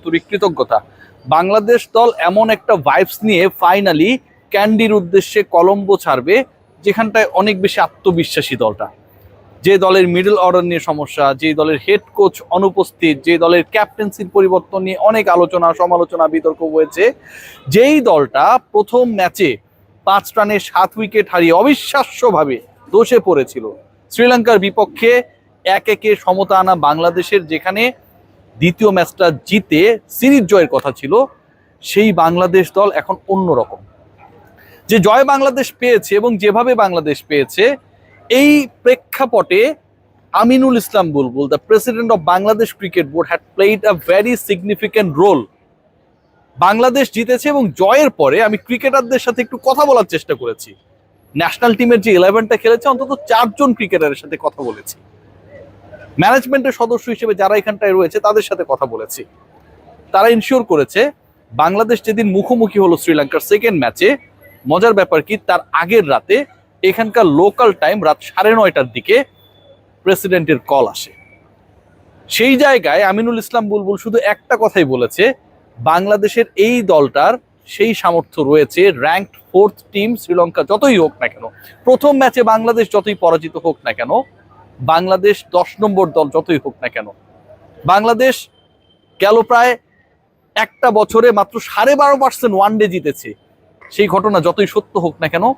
আন্তরিক কৃতজ্ঞতা। বাংলাদেশ দল এমন একটা ভাইবস নিয়ে ফাইনালি ক্যান্ডির উদ্দেশ্যে কলম্বো ছাড়বে, যেখানটায় অনেক বেশি আত্মবিশ্বাসী দলটা। যে দলের মিডল অর্ডার নিয়ে সমস্যা, যে দলের হেড কোচ অনুপস্থিত, যে দলের ক্যাপ্টেন্সির পরিবর্তন নিয়ে অনেক আলোচনা, সমালোচনা, বিতর্ক হয়েছে। যেই দলটা প্রথম ম্যাচে পাঁচ রানে সাত উইকেট হারিয়ে অবিশ্বাস্যভাবে দোষে পড়েছিল। শ্রীলঙ্কার বিপক্ষে এক একে সমতা আনা বাংলাদেশের যেখানে দ্বিতীয় ম্যাচটা জিতে সিরিজ জয়ের কথা ছিল, সেই বাংলাদেশ দল এখন অন্যরকম। যে জয় বাংলাদেশ পেয়েছে এবং যেভাবে বাংলাদেশ পেয়েছে, এই প্রেক্ষাপটে Aminul Islam Bulbul the president of Bangladesh cricket board had played a very significant role Bangladesh জিতেছে এবং জয়ের পরে আমি ক্রিকেটারদের সাথে একটু কথা বলার চেষ্টা করেছি। ন্যাশনাল টিমের যে ইলেভেনটা খেলেছে, অন্তত চারজন ক্রিকেটারের সাথে কথা বলেছি। ম্যানেজমেন্টের সদস্য হিসেবে যারা এখানটায় রয়েছে, তাদের সাথে কথা বলেছি। তারা ইনশিওর করেছে, বাংলাদেশ যেদিন মুখোমুখি হলো শ্রীলঙ্কার সেকেন্ড ম্যাচে মজার ব্যাপার কি, তার আগের রাতে এখানকার লোকাল টাইম রাত সাড়ে নয়টার দিকে প্রেসিডেন্টের কল আসে। সেই জায়গায় আমিনুল ইসলাম বুলবুল শুধু একটা কথাই বলেছে, বাংলাদেশের এই দলটার সেই সামর্থ্য রয়েছে র্যাঙ্কড ফোর্থ টিম শ্রীলঙ্কা যতই হোক না কেন, প্রথম ম্যাচে বাংলাদেশ যতই পরাজিত হোক না কেন বাংলাদেশ দশ নম্বর দল যতই হোক না কেন। বাংলাদেশ গেল প্রায় একটা বছরে মাত্র সাড়ে বারো পার্সেন্ট ওয়ান ডে জিতেছে। সেই ঘটনা যতই সত্য হোক না কেন,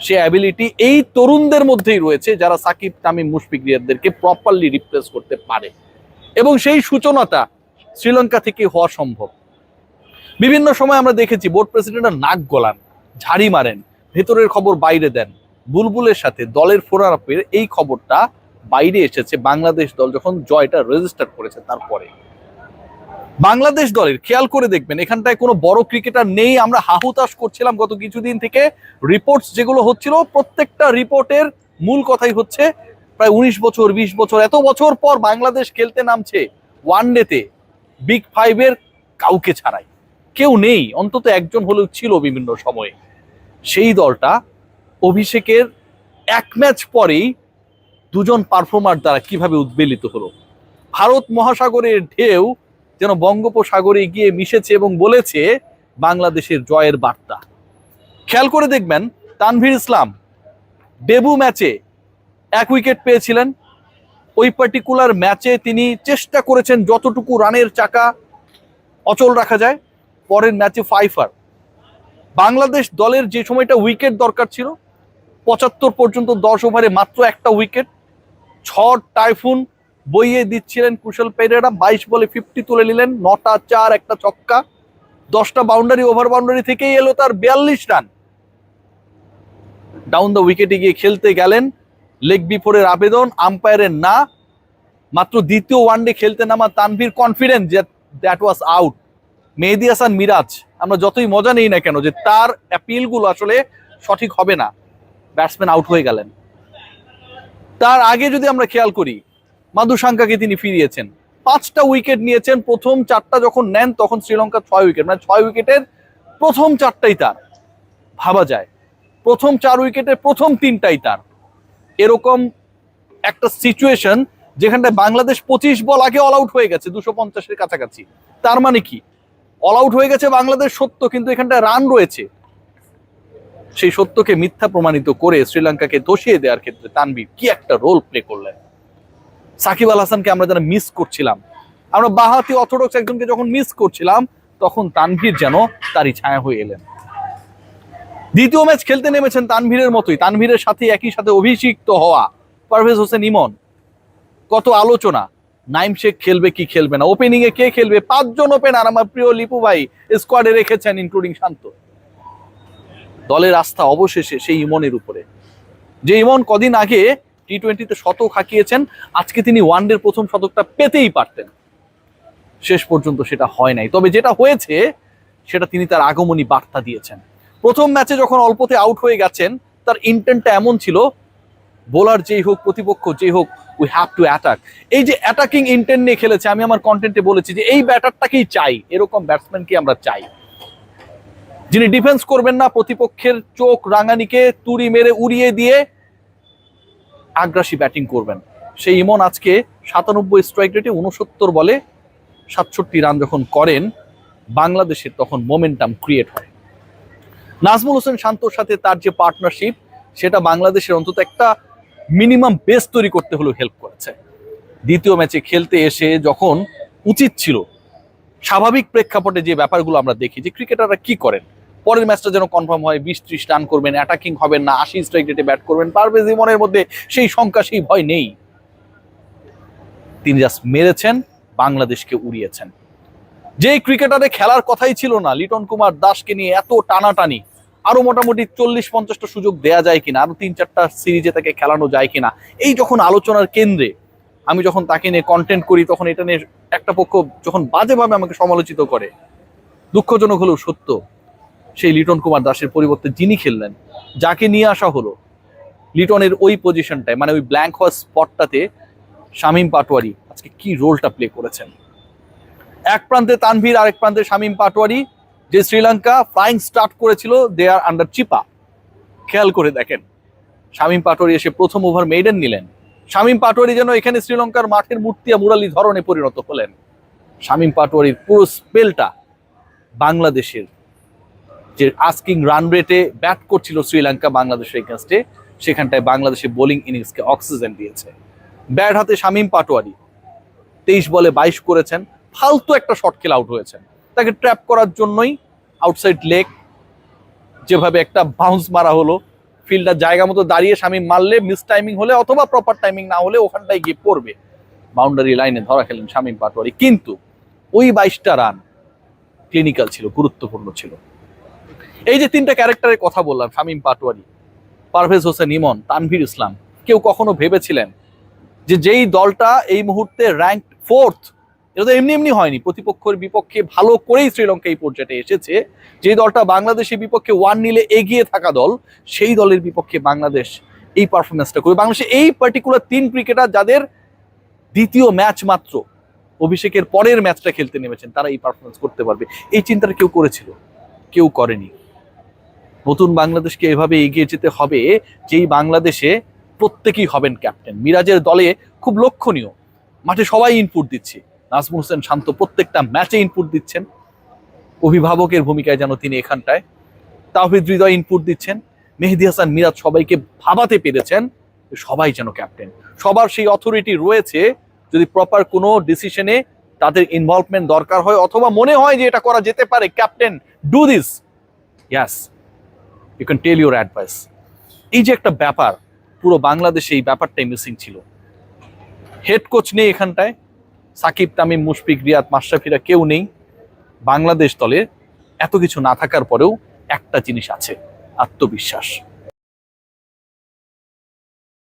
সে অ্যাবিলিটি এই তরুণদের মধ্যেই রয়েছে যারা সাকিব, তামিম, মুশফিক রিয়াদদেরকে প্রপারলি রিপ্লেস করতে পারে। এবং সেই সূচনাটা শ্রীলঙ্কা থেকে হওয়া সম্ভব। বিভিন্ন সময় আমরা দেখেছি বোর্ড প্রেসিডেন্টরা নাক গলান, ঝাড়ি মারেন, ভেতরের খবর বাইরে দেন। বুলবুলের সাথে দলের ফোরাপের এই খবরটা বাইরে এসেছে বাংলাদেশ দল যখন জয়টা রেজিস্টার করেছে তারপরে। বাংলাদেশ দলের, খেয়াল করে দেখবেন, এখানটায় কোনো বড় ক্রিকেটার নেই। আমরা হাহুতাশ করছিলাম গত কিছুদিন থেকে। রিপোর্টস যেগুলো হচ্ছিল, প্রত্যেকটা রিপোর্টের মূল কথাই হচ্ছে, প্রায় উনিশ বছর, বিশ বছর, এত বছর পর বাংলাদেশ খেলতে নামছে ওয়ান ডেতে বিগ ফাইভের কাউকে ছাড়াই। কেউ নেই, অন্তত একজন হলেও ছিল বিভিন্ন সময়ে। সেই দলটা অভিষেকের এক ম্যাচ পরেই দুজন পারফর্মার দ্বারা কীভাবে উদ্বেলিত হলো? ভারত মহাসাগরের ঢেউ যেন বঙ্গোপসাগরে গিয়ে মিশেছে এবং বলেছে বাংলাদেশের জয়ের বার্তা। খেয়াল করে দেখবেন, তানভীর ইসলাম ডেবু ম্যাচে এক উইকেট পেয়েছিলেন। ওই পার্টিকুলার ম্যাচে তিনি চেষ্টা করেছেন যতটুকু রানের চাকা অচল রাখা যায়। পরের ম্যাচে ফাইফার। বাংলাদেশ দলের যে সময়টা উইকেট দরকার ছিল, পঁচাত্তর পর্যন্ত দশ ওভারে মাত্র একটা উইকেট ঝড় টাইফুন বইয়ে দিচ্ছিলেন কুশল পেরেরা, বাইশ বলে ফিফটি তুলে নিলেন, নটা চার একটা ছক্কা, দশটা বাউন্ডারি ওভার বাউন্ডারি থেকেই এলো তার বিয়াল্লিশ রান ডাউন দ্য উইকেটে গিয়ে খেলতে গেলেন লেগ বিফোরের আবেদন আম্পায়ারের না, মাত্র দ্বিতীয় ওয়ানডে খেলতে নামা তানভীর কনফিডেন্ট যে that was out Mehedi Hasan, Miraz, আমরা যতই মজা নেই না কেন যে তার অ্যাপিলগুলো আসলে সঠিক হবে না। ব্যাটসম্যান আউট হয়ে গেলেন। তার আগে যদি আমরা খেয়াল করি মাধুশাঙ্কাকে তিনি ফিরিয়েছেন। পাঁচটা উইকেট নিয়েছেন, প্রথম চারটা যখন নেন তখন শ্রীলঙ্কা ছয় উইকেট মানে ছয় উইকেটের প্রথম চারটাই তার। ভাবা যায়, প্রথম চার উইকেটের প্রথম তিনটাই তার। এরকম একটা সিচুয়েশন যেখানটায় বাংলাদেশ পঁচিশ বল আগে অল আউট হয়ে গেছে, দুশো পঞ্চাশের কাছাকাছি। তার মানে কি? অল আউট হয়ে গেছে বাংলাদেশ সত্য, কিন্তু এখানটায় রান রয়েছে। সেই সত্যকে মিথ্যা প্রমাণিত করে শ্রীলঙ্কাকে দোষিয়ে দেওয়ার ক্ষেত্রে তানভীর কি একটা রোল প্লে করলেন? সাকিব আল হাসানকে আমরা যারা মিস করছিলাম, আমরা বাহাতি অর্থোডক্স একজনকে যখন মিস করছিলাম, তখন তানভীর যেন তারই ছায়া হয়ে এলেন। দ্বিতীয় ম্যাচ খেলতে নেমেছেন তানভীরের মতোই। তানভীরের সাথে একই সাথে অভিষিক্ত হওয়া পারভেজ হোসেন ইমন। কত আলোচনা, নাইম শেখ খেলবে কি খেলবে না ওপেনিং এ কে খেলবে? পাঁচজন ওপেনার আমার প্রিয় লিপু ভাই স্কোয়াডে রেখেছেন ইনক্লুডিং শান্ত। দলের আস্থা অবশেষে সেই ইমনের উপরে। যে ইমন কদিন আগে টি টোয়েন্টিতে শতক হাঁকিয়েছেন, আজকে তিনি ওয়ানডের প্রথম শতকটা পেতেই পারতেন। শেষ পর্যন্ত সেটা হয় নাই। তবে যেটা হয়েছে, সেটা তিনি তার আগমনী বার্তা দিয়েছেন। প্রথম ম্যাচে যখন অল্পতে আউট হয়ে গেছেন, তার ইন্টেন্টটা এমন ছিল, বোলার যেই হোক, প্রতিপক্ষ যেই হোক উই হ্যাভ টু অ্যাটাক এই যে অ্যাটাকিং ইন্টেন্ট নিয়ে খেলেছে, আমি আমার কন্টেন্টে বলেছি যে এই ব্যাটারটাকেই চাই। এরকম ব্যাটসম্যানকে আমরা চাই। যিনি ডিফেন্স করবেন না, প্রতিপক্ষের চোখ রাঙানিকে তুড়ি মেরে উড়িয়ে দিয়ে আগ্রাসী ব্যাটিং করবেন। সেই ইমন আজকে সাতানব্বই স্ট্রাইক রেটে উনসত্তর বলে সাতষট্টি রান যখন করেন, বাংলাদেশের তখন মোমেন্টাম ক্রিয়েট হয়। নাজমুল হোসেন শান্তর সাথে তার যে পার্টনারশিপ সেটা বাংলাদেশের অন্তত একটা মিনিমাম বেস তৈরি করতে হলেও হেল্প করেছে। দ্বিতীয় ম্যাচে খেলতে এসে যখন উচিত ছিল, স্বাভাবিক প্রেক্ষাপটে যে ব্যাপারগুলো আমরা দেখি, যে ক্রিকেটাররা কি করেন পরের ম্যাচটা যেন কনফার্ম হয়, বিশ ত্রিশ রান করবেন অ্যাটাকিং হবেন না, আশি স্ট্রাইক রেটে ব্যাট করবেন, পারভেজ ইমনের মধ্যে সেই শঙ্কা, সেই ভয় নেই। তিনি জাস্ট মেরেছেন, বাংলাদেশকে উড়িয়েছেন। যে ক্রিকেটারে খেলার কথাই ছিল না, লিটন কুমার দাসকে নিয়ে এত টানাটানি, আরও মোটামুটি চল্লিশ পঞ্চাশটা সুযোগ দেয়া যায় কিনা, আরও তিন চারটা সিরিজে তাকে খেলানো যায় কিনা, এই যখন আলোচনার কেন্দ্রে আমি যখন তাকে নিয়ে কন্টেন্ট করি, তখন এটা নিয়ে একটা পক্ষ যখন বাজেভাবে আমাকে সমালোচিত করে, দুঃখজনক হলেও সত্য। সেই লিটন কুমার দাসের পরিবর্তে যিনি খেললেন, যাকে নিয়ে আসা হলো, লিটনের ওই পজিশনটায় মানে ওই ব্ল্যাঙ্ক হওয়ার স্পটটাতে শামীম পাটোয়ারি আজকে কি রোলটা প্লে করেছেন? এক প্রান্তে তানভীর, আরেক প্রান্তে শামীম পাটোয়ারি, যে শ্রীলঙ্কা ফ্লাইং স্টার্ট করেছিল দে আর আন্ডার চিপা খেয়াল করে দেখেন, শামীম পাটোয়ারি এসে প্রথম ওভার মেইডেন নিলেন। শামীম পাটোয়ারি যেন এখানে শ্রীলঙ্কার মাঠের মূর্তিয়া মুরালি ধরনে পরিণত হলেন। শামীম পাটোয়ারির পুরো স্পেলটা বাংলাদেশের যে আস্কিং রান রেটে ব্যাট করছিল শ্রীলঙ্কা বাংলাদেশের এগেনস্টে সেখানটায় বাংলাদেশের বোলিং ইনিংসকে অক্সিজেন দিয়েছে। ব্যাট হাতে শামীম পাটোয়ারি, তেইশ বলে বাইশ করেছেন, ফালতু একটা শর্ট খেলে আউট হয়েছেন তাকে ট্র্যাপ করার জন্যই আউটসাইড লেগ যেভাবে একটা বাউন্স মারা হলো ফিল্ডার জায়গা মতো দাঁড়িয়ে শামীম মারলে মিস টাইমিং হলে অথবা প্রপার টাইমিং না হলে ওখানটায় গিয়ে পড়বে। বাউন্ডারি লাইনে ধরা খেলেন শামীম পাটোয়ারি। কিন্তু ওই বাইশটা রান ক্লিনিক্যাল ছিল, গুরুত্বপূর্ণ ছিল। এই যে তিনটা ক্যারেক্টারের কথা বললাম, শামীম পাটোয়ারি, পারভেজ হোসেন, ইমন, তানভীর ইসলাম, কেউ কখনো ভেবেছিলেন যে যেই দলটা এই মুহূর্তে র্যাঙ্ক ফোর্থ এটা তো এমনি এমনি হয়নি। প্রতিপক্ষের বিপক্ষে ভালো করেই শ্রীলঙ্কা এই পর্যায়ে এসেছে। যে দলটা বাংলাদেশের বিপক্ষে ওয়ান নিলে এগিয়ে থাকা দল, সেই দলের বিপক্ষে বাংলাদেশ এই পারফরমেন্সটা করবে। বাংলাদেশে এই পার্টিকুলার তিন ক্রিকেটার যাদের দ্বিতীয় ম্যাচ মাত্র, অভিষেকের পরের ম্যাচটা খেলতে নেমেছেন, তারা এই পারফরমেন্স করতে পারবে। এই চিন্তাটা কেউ করেছিল? কেউ করেনি। নতুন বাংলাদেশকে এভাবে এগিয়ে যেতে হবে, যেই বাংলাদেশে প্রত্যেকেই হবেন ক্যাপ্টেন মিরাজের দলে খুব লক্ষণীয়। মাঠে সবাই ইনপুট দিচ্ছে। নাজমুল হোসেন শান্ত প্রত্যেকটা ম্যাচে ইনপুট দিচ্ছেন। অভিভাবকের ভূমিকায় যেন তিনি এখানটায় তাহিদ হৃদয় ইনপুট দিচ্ছেন। মেহেদি হাসান, মিরাজ সবাইকে ভাবাতে পেরেছেন সবাই যেন ক্যাপ্টেন সবার সেই অথরিটি রয়েছে, যদি প্রপার কোনো ডিসিশনে তাদের ইনভলভমেন্ট দরকার হয় অথবা মনে হয় যে এটা করা যেতে পারে captain do this yes you can tell your advice এই যে একটা ব্যাপার, পুরো বাংলাদেশে এই ব্যাপারটাই মিসিং ছিল। হেড কোচ নেই এখানটায়, সাকিব, তামিম, মুশফিক, রিয়াদ, মাশরাফিরা কেউ নেই। বাংলাদেশ দলে এত কিছু না থাকার পরেও একটা জিনিস আছে, আত্মবিশ্বাস।